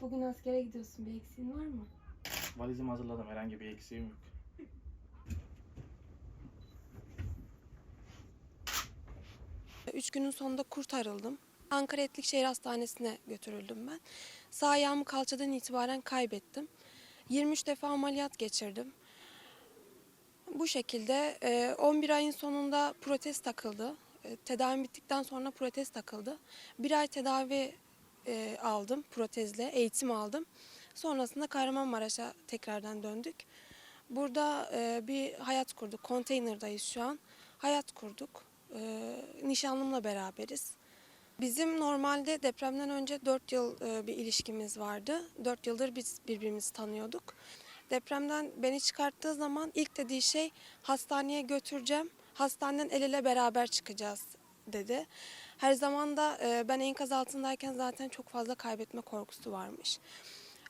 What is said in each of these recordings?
Bugün askere gidiyorsun. Bir eksiğin var mı? Valizimi hazırladım. Herhangi bir eksiğim yok. Üç günün sonunda kurtarıldım. Ankara Etlikşehir Hastanesi'ne götürüldüm ben. Sağ ayağımı kalçadan itibaren kaybettim. 23 defa ameliyat geçirdim. Bu şekilde e, 11 ayın sonunda protez takıldı. E, Tedavim bittikten sonra protez takıldı. Bir ay tedavi e, aldım protezle, eğitim aldım. Sonrasında Kahramanmaraş'a tekrardan döndük. Burada e, bir hayat kurduk. Konteynerdayız şu an. Hayat kurduk. E, nişanlımla beraberiz. Bizim normalde depremden önce 4 yıl e, bir ilişkimiz vardı. 4 yıldır biz birbirimizi tanıyorduk. Depremden beni çıkarttığı zaman ilk dediği şey hastaneye götüreceğim. Hastaneden el ele beraber çıkacağız dedi. Her zaman da e, ben enkaz altındayken zaten çok fazla kaybetme korkusu varmış.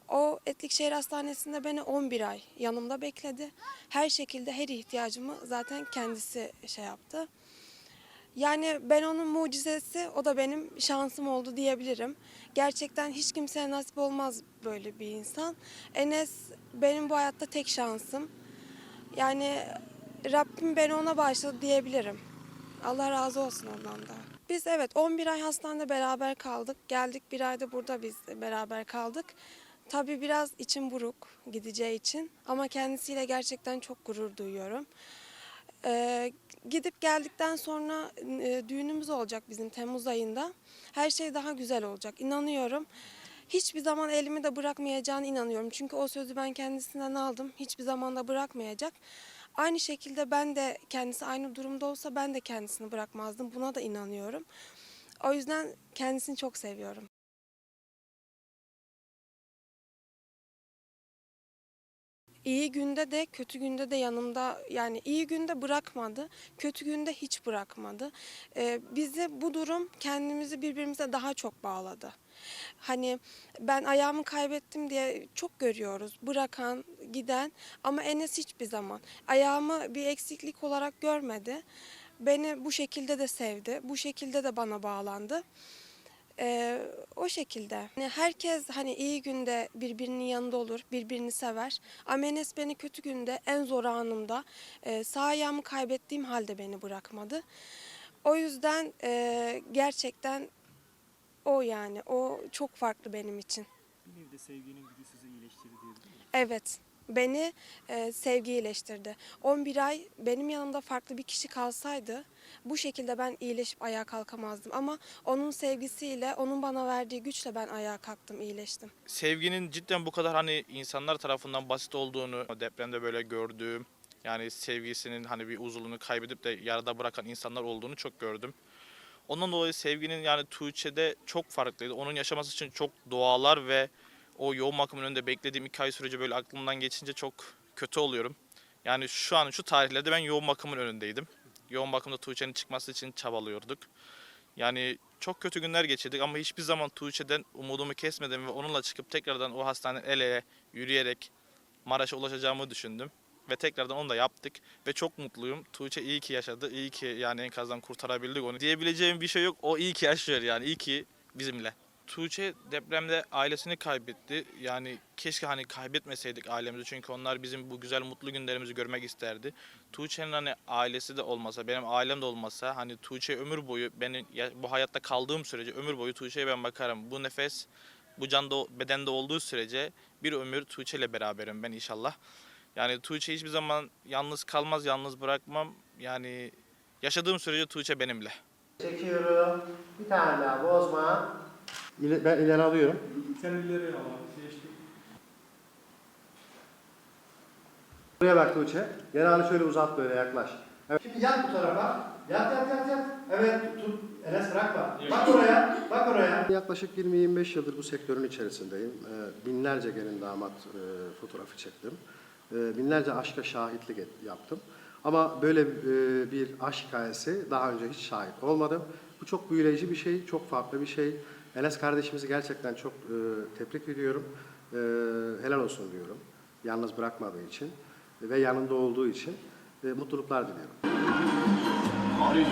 O Etlikşehir Hastanesi'nde beni 11 ay yanımda bekledi. Her şekilde her ihtiyacımı zaten kendisi şey yaptı. Yani ben onun mucizesi, o da benim şansım oldu diyebilirim. Gerçekten hiç kimseye nasip olmaz böyle bir insan. Enes benim bu hayatta tek şansım. Yani Rabbim beni ona bağışladı diyebilirim. Allah razı olsun ondan da. Biz evet 11 ay hastanede beraber kaldık. Geldik bir ayda burada biz beraber kaldık. Tabii biraz içim buruk gideceği için ama kendisiyle gerçekten çok gurur duyuyorum. Ee, gidip geldikten sonra e, düğünümüz olacak bizim Temmuz ayında. Her şey daha güzel olacak inanıyorum. Hiçbir zaman elimi de bırakmayacağını inanıyorum. Çünkü o sözü ben kendisinden aldım. Hiçbir zaman da bırakmayacak. Aynı şekilde ben de kendisi aynı durumda olsa ben de kendisini bırakmazdım. Buna da inanıyorum. O yüzden kendisini çok seviyorum. İyi günde de kötü günde de yanımda yani iyi günde bırakmadı, kötü günde hiç bırakmadı. Ee, bizi bu durum kendimizi birbirimize daha çok bağladı. Hani ben ayağımı kaybettim diye çok görüyoruz bırakan, giden ama Enes hiçbir zaman ayağımı bir eksiklik olarak görmedi. Beni bu şekilde de sevdi, bu şekilde de bana bağlandı. Ee, o şekilde. Yani herkes hani iyi günde birbirinin yanında olur, birbirini sever. Ama Enes beni kötü günde, en zor anımda e, sağ ayağımı kaybettiğim halde beni bırakmadı. O yüzden e, gerçekten o yani, o çok farklı benim için. Bir nevi de sevginin gücü sizi iyileştirdi diyebilir miyim? Evet, beni e, sevgi iyileştirdi. 11 ay benim yanımda farklı bir kişi kalsaydı bu şekilde ben iyileşip ayağa kalkamazdım. Ama onun sevgisiyle, onun bana verdiği güçle ben ayağa kalktım, iyileştim. sevginin cidden bu kadar hani insanlar tarafından basit olduğunu depremde böyle gördüğüm yani sevgisinin hani bir uzunluğunu kaybedip de yarıda bırakan insanlar olduğunu çok gördüm. Ondan dolayı sevginin yani Tuğçe'de çok farklıydı. Onun yaşaması için çok doğalar ve o yoğun bakımın önünde beklediğim iki ay süreci böyle aklımdan geçince çok kötü oluyorum. Yani şu an şu tarihlerde ben yoğun bakımın önündeydim. Yoğun bakımda Tuğçe'nin çıkması için çabalıyorduk. Yani çok kötü günler geçirdik ama hiçbir zaman Tuğçe'den umudumu kesmedim ve onunla çıkıp tekrardan o hastaneden el ele yürüyerek Maraş'a ulaşacağımı düşündüm. Ve tekrardan onu da yaptık ve çok mutluyum. Tuğçe iyi ki yaşadı, iyi ki yani enkazdan kurtarabildik onu. Diyebileceğim bir şey yok, o iyi ki yaşıyor yani, iyi ki bizimle. Tuğçe depremde ailesini kaybetti. Yani keşke hani kaybetmeseydik ailemizi çünkü onlar bizim bu güzel mutlu günlerimizi görmek isterdi. Tuğçe'nin hani ailesi de olmasa, benim ailem de olmasa hani Tuğçe ömür boyu benim bu hayatta kaldığım sürece ömür boyu Tuğçe'ye ben bakarım. Bu nefes bu canda bedende olduğu sürece bir ömür Tuğçe ile beraberim ben inşallah. Yani Tuğçe hiçbir zaman yalnız kalmaz, yalnız bırakmam. Yani yaşadığım sürece Tuğçe benimle. Çekiyorum. Bir tane daha bozma. İle- Ben ileri alıyorum. Sen ileri al abi. Seçtik. Buraya bak Tuğçe. Yanağını şöyle uzat böyle yaklaş. Evet. Şimdi yat bu tarafa. Yat yat yat yat. Evet tut. Enes bırakma. Bak oraya. Bak oraya. Yaklaşık 20-25 yıldır bu sektörün içerisindeyim. Ee, Binlerce gelin damat e, fotoğrafı çektim. Ee, Binlerce aşka şahitlik yaptım. Ama böyle e, bir aşk hikayesi daha önce hiç şahit olmadım. Bu çok büyüleyici bir şey, çok farklı bir şey. Enes kardeşimizi gerçekten çok e, tebrik ediyorum. E, helal olsun diyorum. Yalnız bırakmadığı için ve yanında olduğu için e, mutluluklar diliyorum. Hadi